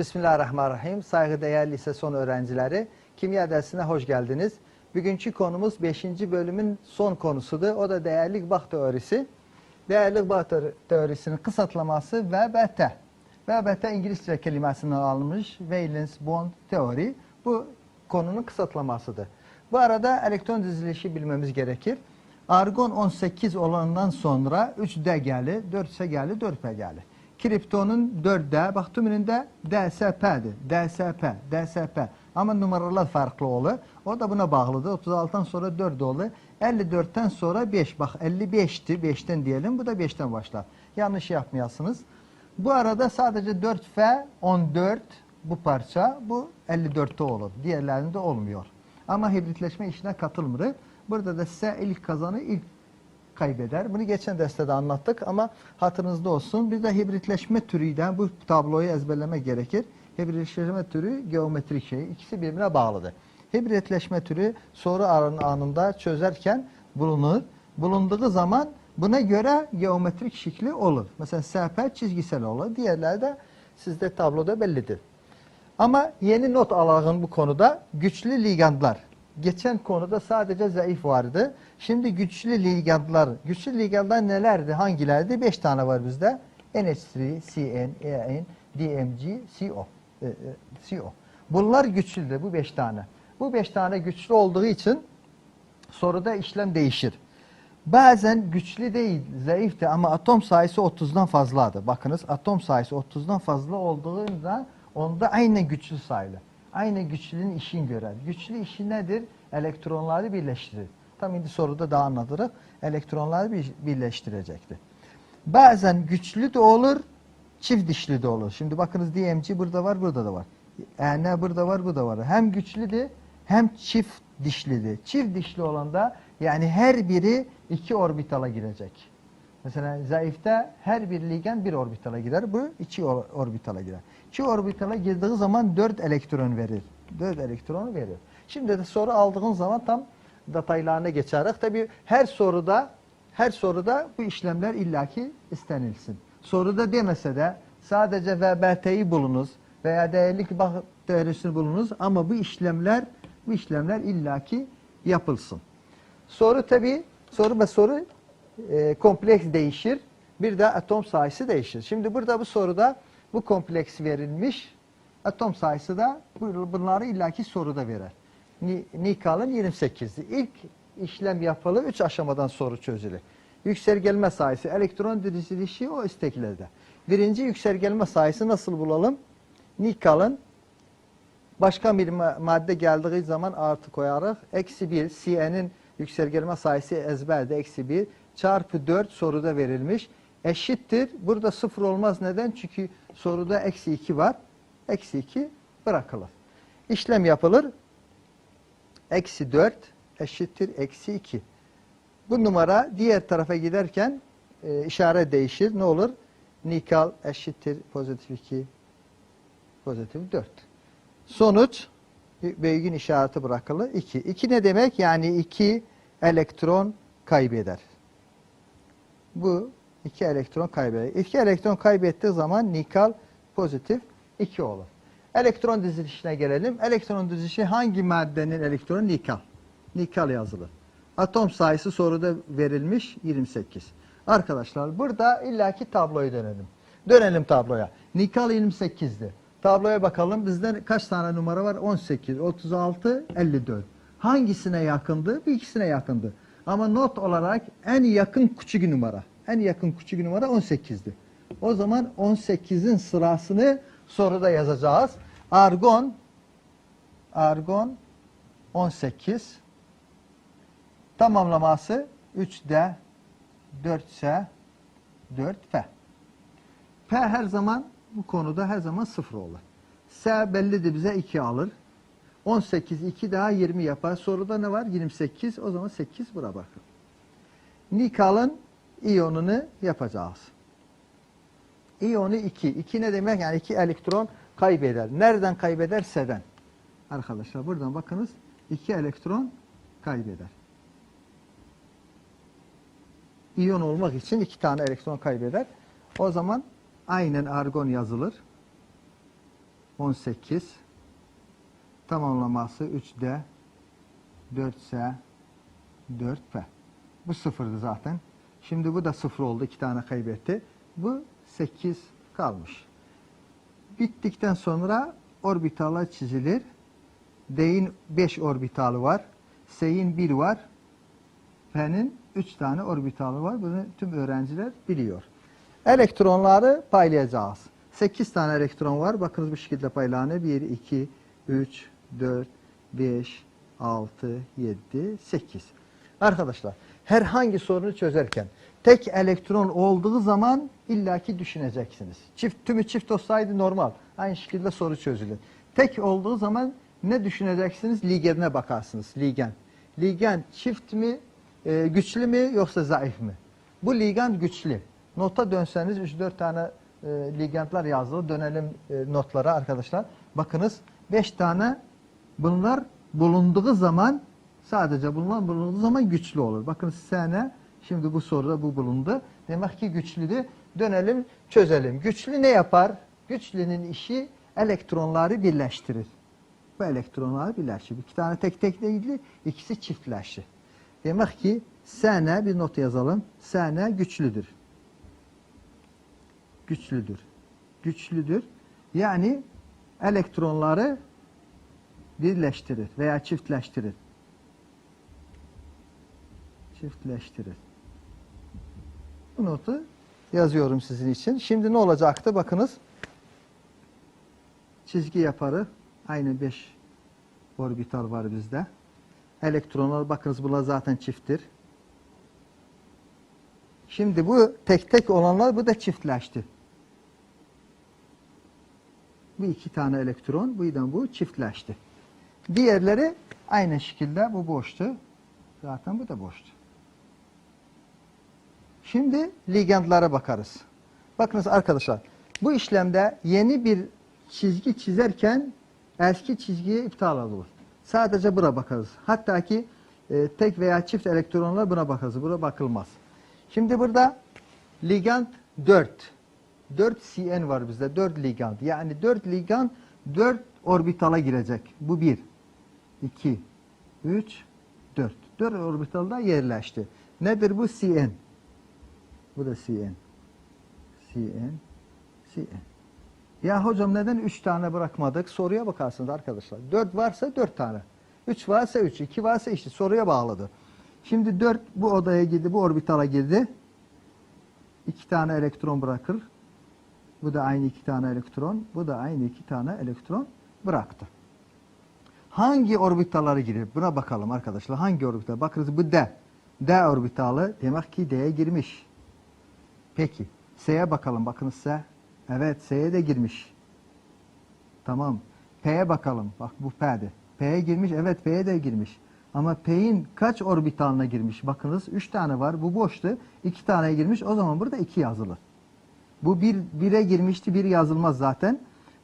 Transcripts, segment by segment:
Bismillahirrahmanirrahim. Saygıdeğer lise son öğrencileri, kimya dersine hoş geldiniz. Bugünkü konumuz 5. bölümün son konusudur. O da değerlik bağ teorisi. Değerlik bağ teori- teorisinin kısaltlaması VBT. VBT İngilizce kelimesinden alınmış. Valence Bond teori. Bu konunun kısaltlamasıdır. Bu arada elektron dizilişi bilmemiz gerekir. Argon 18 olandan sonra 3D geldi, 4S geldi, 4P geldi. Kriptonun 4D, bak tümününde DSP'dir. DSP, DSP. Ama numaralar farklı olur. O da buna bağlıdır. 36'dan sonra 4 olur. 54'ten sonra 5. Bak 55'ti. 5'ten diyelim. Bu da 5'ten başlar. Yanlış yapmayasınız. Bu arada sadece 4F 14 bu parça. Bu 54'te olur. Diğerlerinde olmuyor. Ama hibritleşme işine katılmıyor. Burada da S ilk kazanı ilk kaybeder. Bunu geçen derste de anlattık ama hatırınızda olsun. Bir de hibritleşme türüyle bu tabloyu ezberlemek gerekir. Hibritleşme türü geometrik şey. İkisi birbirine bağlıdır. Hibritleşme türü soru an- anında çözerken bulunur. Bulunduğu zaman buna göre geometrik şekli olur. Mesela SP çizgisel olur. Diğerleri de sizde tabloda bellidir. Ama yeni not alalım bu konuda güçlü ligandlar. Geçen konuda sadece zayıf vardı. Şimdi güçlü ligandlar. Güçlü ligandlar nelerdi? Hangilerdi? 5 tane var bizde. NH3, CN, EN, DMG, CO. e, e, CO. Bunlar güçlüdür bu 5 tane. Bu 5 tane güçlü olduğu için soruda işlem değişir. Bazen güçlü değil, zayıftı ama atom sayısı 30'dan fazladır. Bakınız atom sayısı 30'dan fazla olduğunda onda aynı güçlü sayılır. Aynı güçlünün işini görer. Güçlü işi nedir? Elektronları birleştirir. Tam şimdi soruda daha anlatırız. Elektronları bir- birleştirecektir. Bazen güçlü de olur, çift dişli de olur. Şimdi bakınız DMG burada var, burada da var. EN burada var, burada var. Hem güçlüdür hem çift dişlidir. Çift dişli olanda yani her biri iki orbitala girecek. Mesela zayıfta her bir ligen bir orbitala girer. Bu iki or- orbitala girer. İki orbitala girdiği zaman dört elektron verir. Dört elektron verir. Şimdi de soru aldığın zaman tam detaylarına geçeriz. Tabii her soruda her soruda bu işlemler illaki istenilsin. Soruda demese de sadece VBT'yi bulunuz veya değerlik bağ teorisini bulunuz ama bu işlemler bu işlemler illaki yapılsın. Soru tabi soru ve soru e, kompleks değişir. Bir de atom sayısı değişir. Şimdi burada bu soruda bu kompleks verilmiş. Atom sayısı da bu- bunları illaki soruda verer. Ni- Nikal'ın 28'di. İlk işlem yapılı 3 aşamadan soru çözülür. Yükselgelme sayısı, elektron dizilişi o isteklerde. Birinci yükselgelme sayısı nasıl bulalım? Nikal'ın başka bir ma- madde geldiği zaman artı koyarak eksi 1 CN'in yükselgelme sayısı ezberde eksi 1 çarpı 4 soruda verilmiş eşittir. Burada sıfır olmaz. Neden? Çünkü soruda eksi 2 var. Eksi 2 bırakılır. İşlem yapılır. Eksi 4 eşittir eksi 2. Bu numara diğer tarafa giderken e, işaret değişir. Ne olur? Nikal eşittir pozitif 2 pozitif 4. Sonuç beygin işareti bırakılır 2. 2 ne demek? Yani 2 elektron kaybeder. Bu 2 elektron kaybeder. 2 elektron kaybettiği zaman nikal pozitif 2 olur. Elektron dizilişine gelelim. Elektron dizilişi hangi maddenin elektronu? Nikal. Nikal yazılır. Atom sayısı soruda verilmiş 28. Arkadaşlar burada illaki tabloyu dönelim. Dönelim tabloya. Nikal 28'di. Tabloya bakalım. Bizde kaç tane numara var? 18, 36, 54. Hangisine yakındı? Bu ikisine yakındı. Ama not olarak en yakın küçük numara. En yakın küçük numara 18'di. O zaman 18'in sırasını soruda yazacağız. Argon argon 18 tamamlaması 3D 4S 4F. P her zaman bu konuda her zaman sıfır olur. S bellidir bize 2 alır. 18 2 daha 20 yapar. Soruda ne var? 28. O zaman 8 bura bakın. Nikal'ın iyonunu yapacağız. İyonu 2. 2 ne demek? Yani 2 elektron kaybeder. Nereden kaybeder? S'den. Arkadaşlar buradan bakınız. 2 elektron kaybeder. İyon olmak için 2 tane elektron kaybeder. O zaman aynen argon yazılır. 18 tamamlaması 3D 4S 4P. Bu sıfırdı zaten. Şimdi bu da sıfır oldu. iki tane kaybetti. Bu 8 kalmış. Bittikten sonra orbitalar çizilir. D'in 5 orbitalı var. S'in 1 var. P'nin 3 tane orbitalı var. Bunu tüm öğrenciler biliyor. Elektronları paylayacağız. 8 tane elektron var. Bakınız bu şekilde paylanıyor. 1, 2, 3, 4, 5, 6, 7, 8. Arkadaşlar herhangi sorunu çözerken tek elektron olduğu zaman illaki düşüneceksiniz. Çift tümü çift olsaydı normal. Aynı şekilde soru çözülür. Tek olduğu zaman ne düşüneceksiniz? Ligenine bakarsınız. Ligen. Ligen çift mi, e, güçlü mü yoksa zayıf mı? Bu ligen güçlü. Nota dönseniz 3-4 tane e, ligentler yazılı. Dönelim e, notlara arkadaşlar. Bakınız 5 tane bunlar bulunduğu zaman sadece bunlar bulunduğu zaman güçlü olur. Bakın sene şimdi bu soruda bu bulundu. Demek ki güçlüdür. Dönelim çözelim. Güçlü ne yapar? Güçlünün işi elektronları birleştirir. Bu elektronları birleştirir. İki tane tek tek değil, ikisi çiftleşir. Demek ki sene bir not yazalım. Sene güçlüdür. Güçlüdür. Güçlüdür. Yani elektronları birleştirir veya çiftleştirir. Çiftleştirir. Bu notu yazıyorum sizin için. Şimdi ne olacaktı? Bakınız. Çizgi yaparı. Aynı 5 orbital var bizde. Elektronlar bakınız bunlar zaten çifttir. Şimdi bu tek tek olanlar bu da çiftleşti. Bu iki tane elektron, bu yüzden bu çiftleşti. Diğerleri aynı şekilde bu boştu. Zaten bu da boştu. Şimdi ligandlara bakarız. Bakınız arkadaşlar, bu işlemde yeni bir çizgi çizerken eski çizgiye iptal olur. Sadece buna bakarız. Hatta ki e, tek veya çift elektronlar buna bakarız. Buna bakılmaz. Şimdi burada ligand 4. 4 CN var bizde. 4 ligand. Yani 4 ligand 4 orbitala girecek. Bu 1, 2, 3, 4. 4 orbitalda yerleşti. Nedir bu? CN. Bu da CN. CN. CN. Ya hocam neden 3 tane bırakmadık? Soruya bakarsınız arkadaşlar. 4 varsa 4 tane. 3 varsa 3, 2 varsa işte soruya bağladı. Şimdi 4 bu odaya girdi, bu orbitala girdi. 2 tane elektron bırakır. Bu da aynı 2 tane elektron. Bu da aynı 2 tane elektron bıraktı. Hangi orbitalara girir? Buna bakalım arkadaşlar. Hangi orbital? Bakınız bu D. D orbitalı demek ki D'ye girmiş. Peki. S'ye bakalım. Bakınız S. Evet S'ye de girmiş. Tamam. P'ye bakalım. Bak bu P'di. P'ye girmiş. Evet P'ye de girmiş. Ama P'in kaç orbitalına girmiş? Bakınız 3 tane var. Bu boştu. 2 taneye girmiş. O zaman burada 2 yazılır. Bu 1 bir, 1'e girmişti. 1 yazılmaz zaten.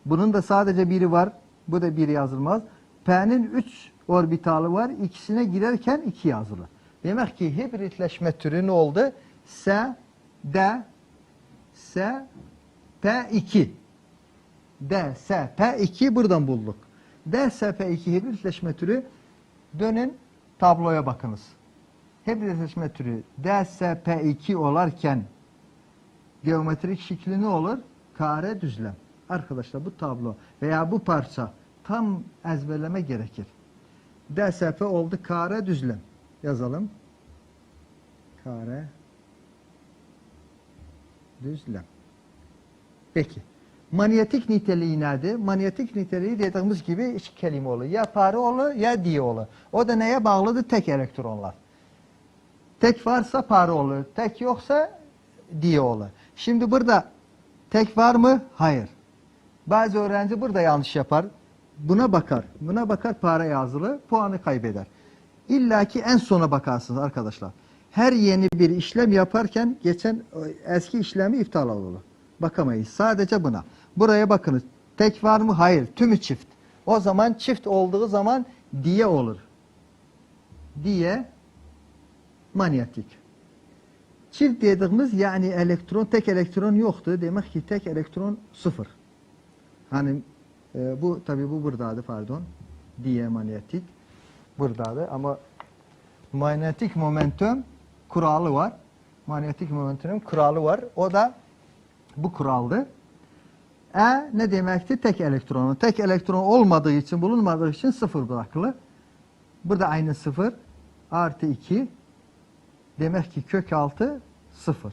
Bunun da sadece biri var. Bu da 1 yazılmaz. P'nin 3 orbitalı var. İkisine girerken 2 yazılır. Demek ki hibritleşme türü ne oldu? S, D, S, P2. D, S, P2 buradan bulduk. D, S, P2 hibritleşme türü dönün tabloya bakınız. Hibritleşme türü D, S, P2 olarken geometrik şekli ne olur? Kare düzlem. Arkadaşlar bu tablo veya bu parça tam ezberleme gerekir. DSP oldu kare düzlem. Yazalım. Kare düzlem. Peki. Manyetik niteliği nedir? Manyetik niteliği dediğimiz gibi iki kelime olur. Ya pare olur ya diye olur. O da neye bağlıdır? Tek elektronlar. Tek varsa pare olur. Tek yoksa diye olur. Şimdi burada tek var mı? Hayır. Bazı öğrenci burada yanlış yapar. Buna bakar. Buna bakar para yazılı. Puanı kaybeder. İlla ki en sona bakarsınız arkadaşlar. Her yeni bir işlem yaparken geçen eski işlemi iptal olur. Bakamayız. Sadece buna. Buraya bakınız. Tek var mı? Hayır. Tümü çift. O zaman çift olduğu zaman diye olur. Diye manyetik. Çift dediğimiz yani elektron tek elektron yoktu. Demek ki tek elektron sıfır. Hani Ee, bu tabii bu buradadır pardon. Diamanyetik buradadır ama manyetik momentum kuralı var. Manyetik momentum kuralı var. O da bu kuraldır. E ne demekti? Tek elektronu. Tek elektron olmadığı için, bulunmadığı için sıfır bırakılır. Burada aynı sıfır. Artı 2. Demek ki kök altı sıfır.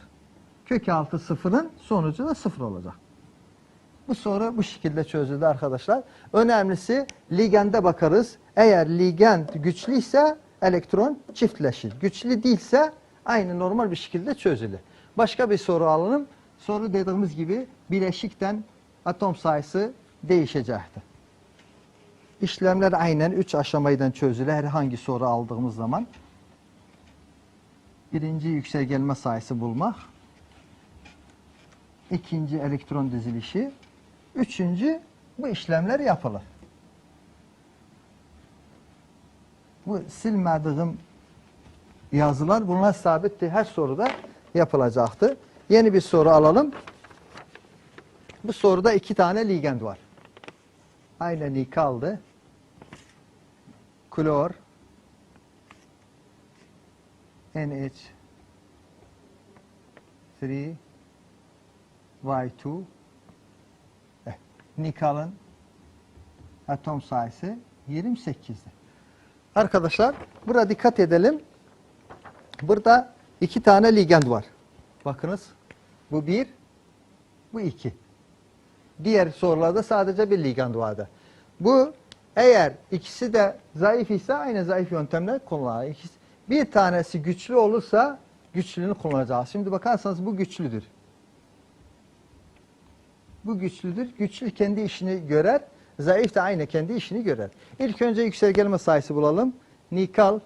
Kök altı sıfırın sonucu da sıfır olacak. Bu soru bu şekilde çözüldü arkadaşlar. Önemlisi ligende bakarız. Eğer ligend güçlüyse elektron çiftleşir. Güçlü değilse aynı normal bir şekilde çözülür. Başka bir soru alalım. Soru dediğimiz gibi bileşikten atom sayısı değişecektir. İşlemler aynen 3 aşamayla çözülür herhangi soru aldığımız zaman. Birinci yükselgelme sayısı bulmak. İkinci elektron dizilişi. Üçüncü bu işlemler yapılır. Bu silmediğim yazılar bunlar sabitti. Her soruda yapılacaktı. Yeni bir soru alalım. Bu soruda iki tane ligand var. Aynen nikaldı. Klor NH3 Y2 eh, Nikal'ın atom sayısı 28'di. Arkadaşlar burada dikkat edelim. Burada iki tane ligand var. Bakınız. Bu bir, bu iki. Diğer sorularda sadece bir ligand vardı. Bu eğer ikisi de zayıf ise aynı zayıf yöntemle kullanılır. Bir tanesi güçlü olursa güçlünü kullanacağız. Şimdi bakarsanız bu güçlüdür. Bu güçlüdür. Güçlü kendi işini görer. Zayıf da aynı kendi işini görer. İlk önce yükselgelme sayısı bulalım. Nikal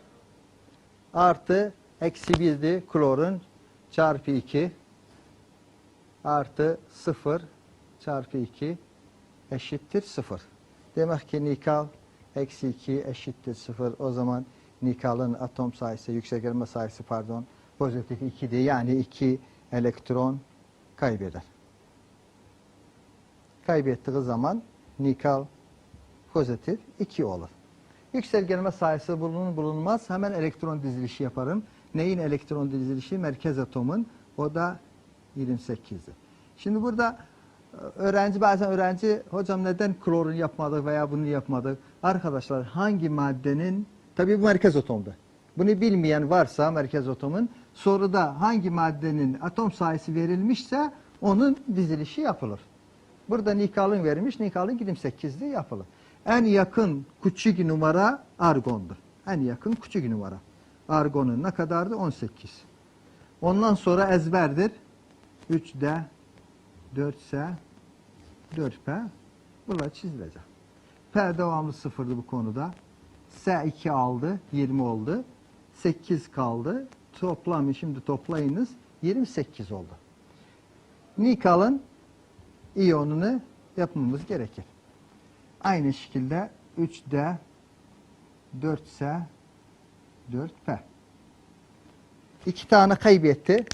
artı eksi 1'di klorun çarpı 2 artı 0 çarpı 2 eşittir 0. Demek ki nikal eksi 2 eşittir 0. O zaman nikalın atom sayısı, yükselgelme sayısı pardon pozitif 2'dir. Yani 2 elektron kaybeder. Kaybettiği zaman nikal pozitif 2 olur. Yükselgelme sayısı bulunur bulunmaz hemen elektron dizilişi yaparım. Neyin elektron dizilişi? Merkez atomun. O da 28'dir. Şimdi burada e, öğrenci bazen öğrenci hocam neden klorun yapmadık veya bunu yapmadık? Arkadaşlar hangi maddenin tabi bu merkez atomda. Bunu bilmeyen varsa merkez atomun soruda hangi maddenin atom sayısı verilmişse onun dizilişi yapılır. Burada Nikal'ın vermiş. Nikal'ın 28'li yapılır. En yakın küçük numara argondur. En yakın küçük numara. Argonun ne kadardı? 18. Ondan sonra ezberdir. 3D, 4S, 4P. Bunlar çizilecek. P devamlı sıfırdı bu konuda. S2 aldı. 20 oldu. 8 kaldı. Toplamı şimdi toplayınız. 28 oldu. Nikal'ın iyonunu yapmamız gerekir. Aynı şekilde 3D, 4S, 4P. İki tane kaybetti.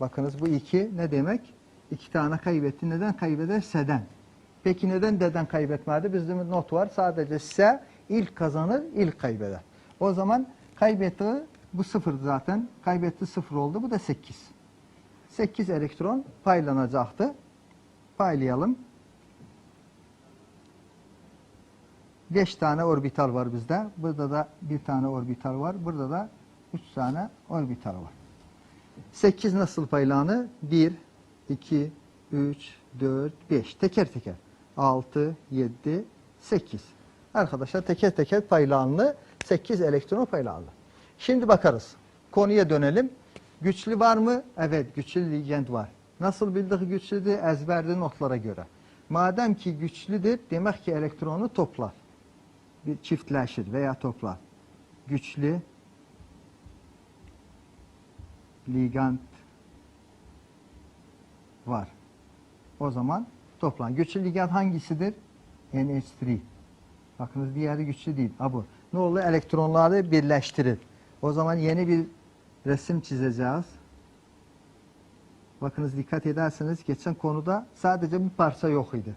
Bakınız bu iki ne demek? İki tane kaybetti. Neden kaybeder? S'den. Peki neden D'den kaybetmedi? Bizim not var. Sadece S ilk kazanır, ilk kaybeder. O zaman kaybettiği bu sıfır zaten. Kaybetti sıfır oldu. Bu da 8. 8 elektron paylanacaktı. Paylayalım. 5 tane orbital var bizde. Burada da bir tane orbital var. Burada da 3 tane orbital var. 8 nasıl paylanır? 1, 2, 3, 4, 5. Teker teker. 6, 7, 8. Arkadaşlar teker teker paylanlı 8 elektron paylanlı. Şimdi bakarız. Konuya dönelim. Güçlü var mı? Evet güçlü ligand var. Nasıl bildik güçlüdür? Ezberli notlara göre. Madem ki güçlüdür demek ki elektronu toplar. Bir çiftleşir veya toplar. Güçlü ligand var. O zaman toplan. Güçlü ligand hangisidir? NH3. Bakınız diğeri güçlü değil. Ha bu. Ne olur? Elektronları birleştirir. O zaman yeni bir resim çizeceğiz. Bakınız dikkat ederseniz geçen konuda sadece bu parça yok idi.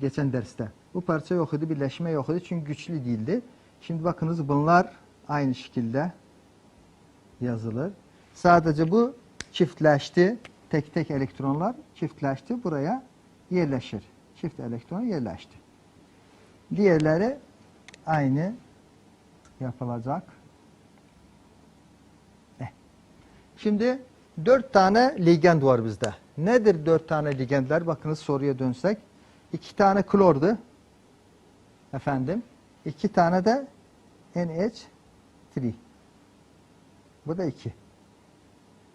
Geçen derste. Bu parça yok idi, birleşme yok idi çünkü güçlü değildi. Şimdi bakınız bunlar aynı şekilde yazılır. Sadece bu çiftleşti. Tek tek elektronlar çiftleşti. Buraya yerleşir. Çift elektron yerleşti. Diğerleri aynı yapılacak. Eh. Şimdi dört tane ligand var bizde. Nedir dört tane ligandlar? Bakınız soruya dönsek. İki tane klordu. Efendim. iki tane de NH3. Bu da iki.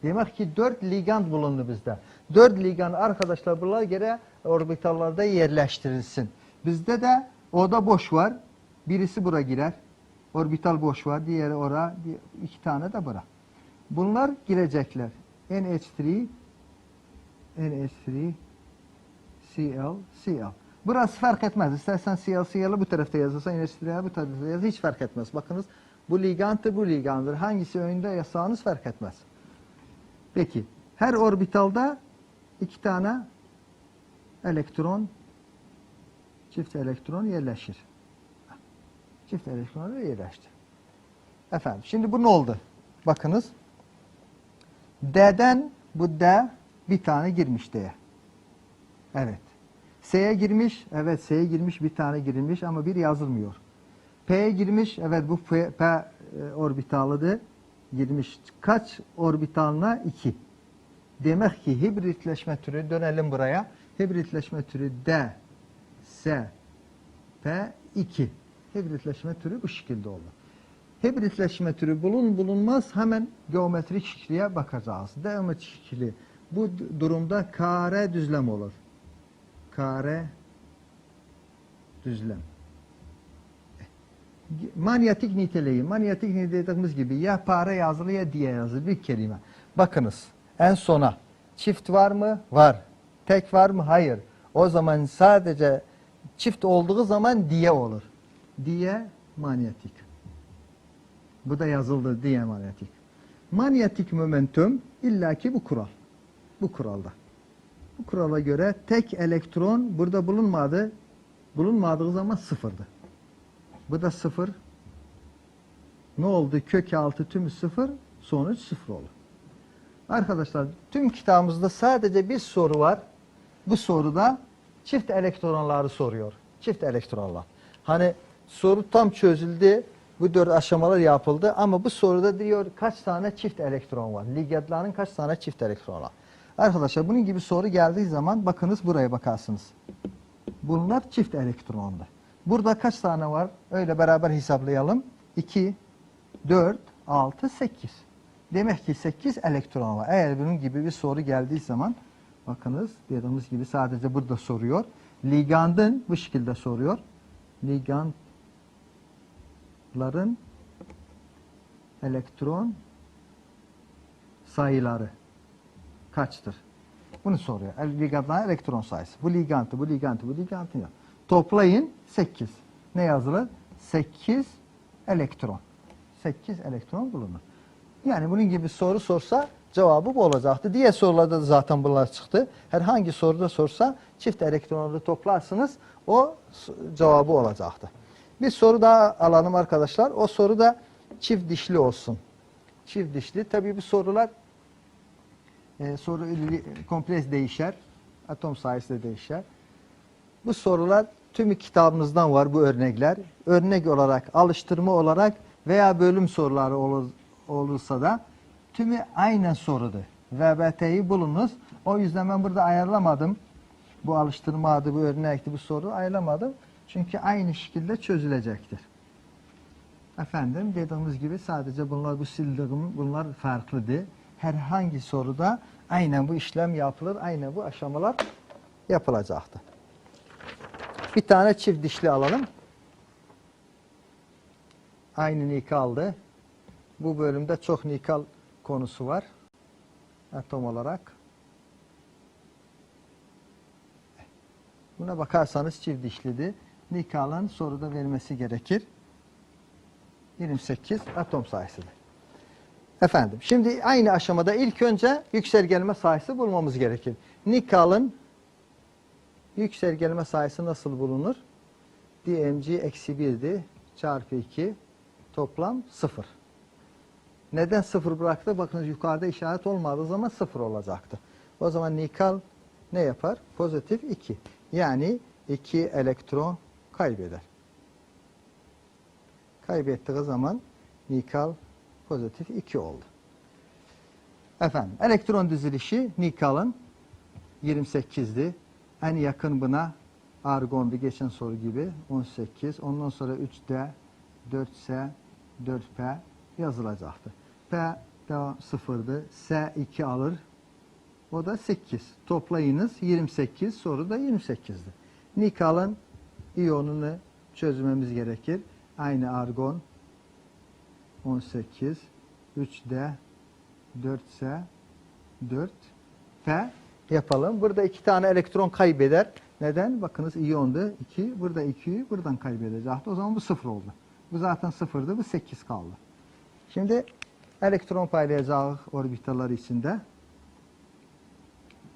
Demek ki dört ligand bulundu bizde. Dört ligand arkadaşlar bunlar göre orbitallarda yerleştirilsin. Bizde de oda boş var. Birisi bura girer. Orbital boş var. Diğeri ora. iki tane de bura. Bunlar girecekler. NH3 NH3 Cl Cl. Burası fark etmez. İstersen Cl Cl'ı bu tarafta yazırsan NH3'ı bu tarafta yazırsan hiç fark etmez. Bakınız bu liganttır bu ligandır. Hangisi önde yazsanız fark etmez. Peki her orbitalda iki tane elektron çift elektron yerleşir. Çift elektronlar yerleşti. Efendim şimdi bu ne oldu? Bakınız. D'den bu D bir tane girmiş D'ye. Evet. S'ye girmiş. Evet S'ye girmiş bir tane girilmiş ama bir yazılmıyor. P'ye girmiş. Evet bu P, P e, orbitalıdır. Girmiş. Kaç orbitalına? 2. Demek ki hibritleşme türü dönelim buraya. Hibritleşme türü D, S, P, 2. Hibritleşme türü bu şekilde oldu. Hibritleşme türü bulun bulunmaz hemen geometrik şekliye bakacağız. Geometrik şekli. Bu durumda kare düzlem olur. Kare düzlem. Manyetik niteliği. Manyetik niteliği dediğimiz gibi ya para yazılı ya diye yazılı bir kelime. Bakınız en sona çift var mı? Var. Tek var mı? Hayır. O zaman sadece çift olduğu zaman diye olur. Diye manyetik. Bu da yazıldı diye manyetik. Manyetik momentum illaki bu kural. Bu kuralda. Bu kurala göre tek elektron burada bulunmadı. Bulunmadığı zaman sıfırdı. Bu da sıfır. Ne oldu? Kök altı tümü sıfır. Sonuç sıfır oldu. Arkadaşlar tüm kitabımızda sadece bir soru var. Bu soruda çift elektronları soruyor. Çift elektronlar. Hani soru tam çözüldü. Bu dört aşamalar yapıldı ama bu soruda diyor kaç tane çift elektron var? Ligandların kaç tane çift elektron var? Arkadaşlar bunun gibi soru geldiği zaman bakınız buraya bakarsınız. Bunlar çift elektronda. Burada kaç tane var? Öyle beraber hesaplayalım. 2, 4, 6, 8. Demek ki 8 elektron var. Eğer bunun gibi bir soru geldiği zaman bakınız dediğimiz gibi sadece burada soruyor. Ligandın bu şekilde soruyor. Ligandların elektron sayıları kaçtır? Bunu soruyor. Ligandların elektron sayısı. Bu ligantı, bu ligantı, bu ligantı yok. Toplayın 8. Ne yazılır? 8 elektron. 8 elektron bulunur. Yani bunun gibi soru sorsa cevabı bu olacaktı. Diğer sorularda da zaten bunlar çıktı. Herhangi soruda sorsa çift elektronları toplarsınız o cevabı olacaktı. Bir soru daha alalım arkadaşlar. O soru da çift dişli olsun. Çift dişli. Tabii bu sorular e, soru kompleks değişer. Atom sayısı da değişer. Bu sorular tümü kitabımızdan var bu örnekler. Örnek olarak, alıştırma olarak veya bölüm soruları olur, olursa da tümü aynen sorudur. VBT'yi bulunuz. O yüzden ben burada ayarlamadım. Bu alıştırma adı, bu örnekti, bu soru ayarlamadım. Çünkü aynı şekilde çözülecektir. Efendim dediğimiz gibi sadece bunlar bu sildiğim bunlar farklıdır. Herhangi soruda aynen bu işlem yapılır, aynen bu aşamalar yapılacaktır. Bir tane çift dişli alalım. Aynı nikaldı. Bu bölümde çok nikal konusu var. Atom olarak. Buna bakarsanız çift dişlidi. Nikalın soruda verilmesi gerekir. 28 atom sayısıdır. Efendim şimdi aynı aşamada ilk önce yükselgelme sayısı bulmamız gerekir. Nikalın yükselgelme sayısı nasıl bulunur? DMG eksi 1'di. Çarpı 2 toplam 0. Neden 0 bıraktı? Bakınız yukarıda işaret olmadığı zaman 0 olacaktı. O zaman nikal ne yapar? Pozitif 2. Yani 2 elektron kaybeder. Kaybettiği zaman nikal pozitif 2 oldu. Efendim elektron dizilişi nikalın 28'di. En yakın buna argondu geçen soru gibi 18. Ondan sonra 3D, 4S, 4P yazılacaktı. P devam sıfırdı. S 2 alır. O da 8. Toplayınız 28. Soru da 28'di. Nikal'ın iyonunu çözmemiz gerekir. Aynı argon 18, 3D, 4S, 4, P yapalım. Burada iki tane elektron kaybeder. Neden? Bakınız iyondu. 2, burada 2'yi buradan kaybedecekti. O zaman bu 0 oldu. Bu zaten 0'dı. Bu 8 kaldı. Şimdi elektron paylayacağı orbitalar içinde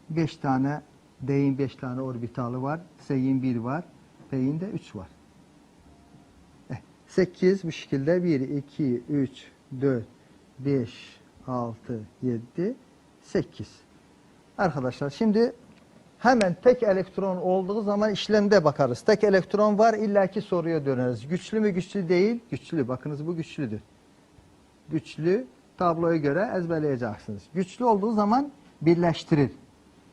5 tane D'in 5 tane orbitalı var. S'in 1 var. P'in de 3 var. 8 bu şekilde 1, 2, 3, 4, 5, 6, 7, 8. Arkadaşlar şimdi hemen tek elektron olduğu zaman işlemde bakarız. Tek elektron var illaki soruya döneriz. Güçlü mü güçlü değil? Güçlü. Bakınız bu güçlüdür. Güçlü tabloya göre ezberleyeceksiniz. Güçlü olduğu zaman birleştirir.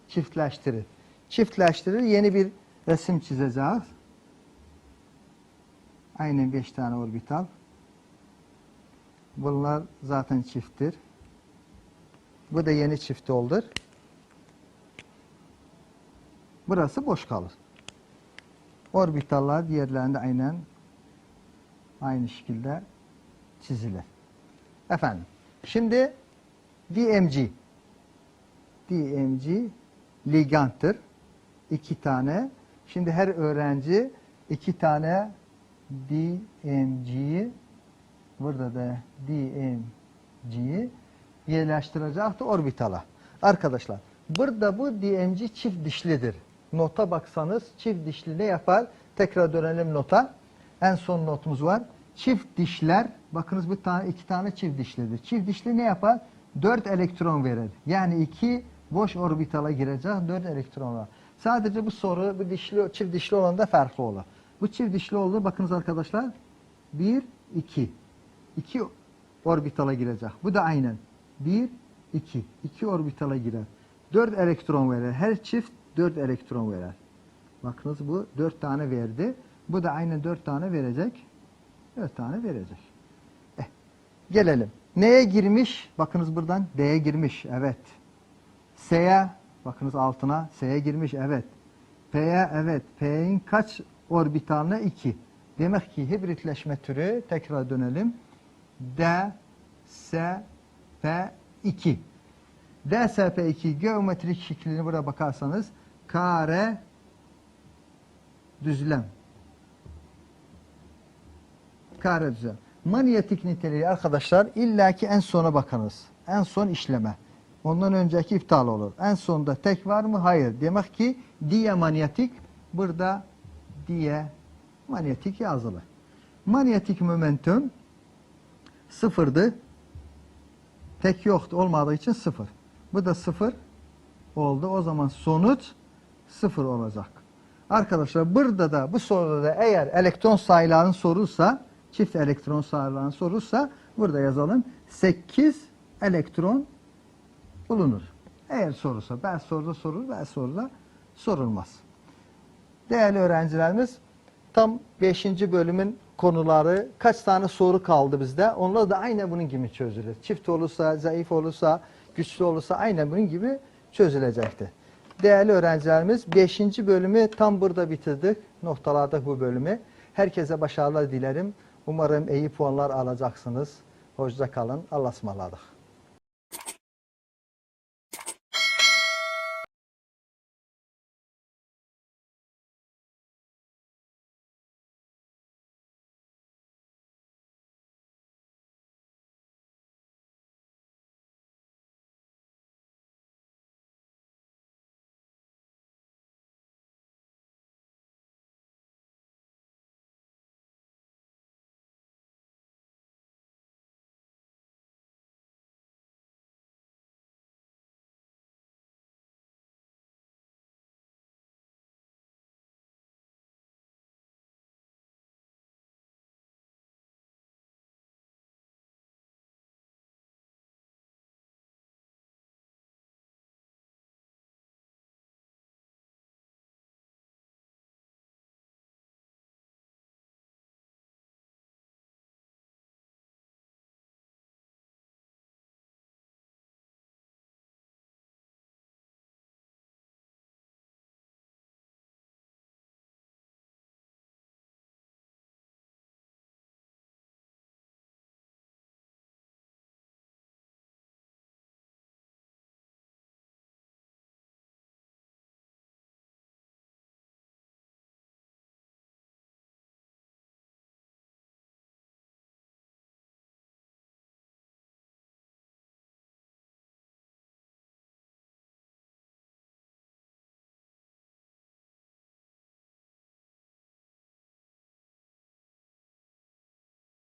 Çiftleştirir. Çiftleştirir. Yeni bir resim çizeceğiz. Aynen 5 tane orbital. Bunlar zaten çifttir. Bu da yeni çift olur. Burası boş kalır. Orbitallar diğerlerinde aynen aynı şekilde çizilir. Efendim, şimdi DMG DMG liganttır. İki tane. Şimdi her öğrenci iki tane DMG'yi burada da DMG'yi yerleştirecekti orbitala. Arkadaşlar burada bu DMG çift dişlidir. Nota baksanız çift dişli ne yapar? Tekrar dönelim nota. En son notumuz var. Çift dişler, bakınız bir tane iki tane çift dişlidir. Çift dişli ne yapar? 4 elektron verir. Yani iki boş orbitala girecek 4 elektron var. Sadece bu soru bu dişli çift dişli olanda farklı olur. Bu çift dişli oldu. Bakınız arkadaşlar. 1 2. 2 orbitala girecek. Bu da aynen. 1 2. 2 orbitala girer. 4 elektron verir. Her çift 4 elektron verir. Bakınız bu 4 tane verdi. Bu da aynen 4 tane verecek. 4 tane verecek. Eh, gelelim. Neye girmiş? Bakınız buradan D'ye girmiş. Evet. S'ye bakınız altına S'ye girmiş. Evet. P'ye evet. P'nin kaç orbitalına 2. Demek ki hibritleşme türü tekrar dönelim. D, S, P, 2. D, S, P, 2 geometrik şeklini burada bakarsanız kare düzlem. Kare düzlem. Manyetik niteliği arkadaşlar illaki en sona bakınız. En son işleme. Ondan önceki iptal olur. En sonda tek var mı? Hayır. Demek ki diamanyetik burada diye manyetik yazılı. Manyetik momentum sıfırdı. Tek yoktu olmadığı için sıfır. Bu da sıfır oldu. O zaman sonuç sıfır olacak. Arkadaşlar burada da bu soruda da eğer elektron sayılarını sorulsa çift elektron sayılarını sorulsa burada yazalım. 8 elektron bulunur. Eğer sorulsa belki soruda sorulur belki soruda sorulmaz. Değerli öğrencilerimiz tam 5. bölümün konuları kaç tane soru kaldı bizde. Onlar da aynı bunun gibi çözülür. Çift olursa, zayıf olursa, güçlü olursa aynı bunun gibi çözülecekti. Değerli öğrencilerimiz 5. bölümü tam burada bitirdik. Noktaladık bu bölümü. Herkese başarılar dilerim. Umarım iyi puanlar alacaksınız. Hoşça kalın. Allah'a ısmarladık.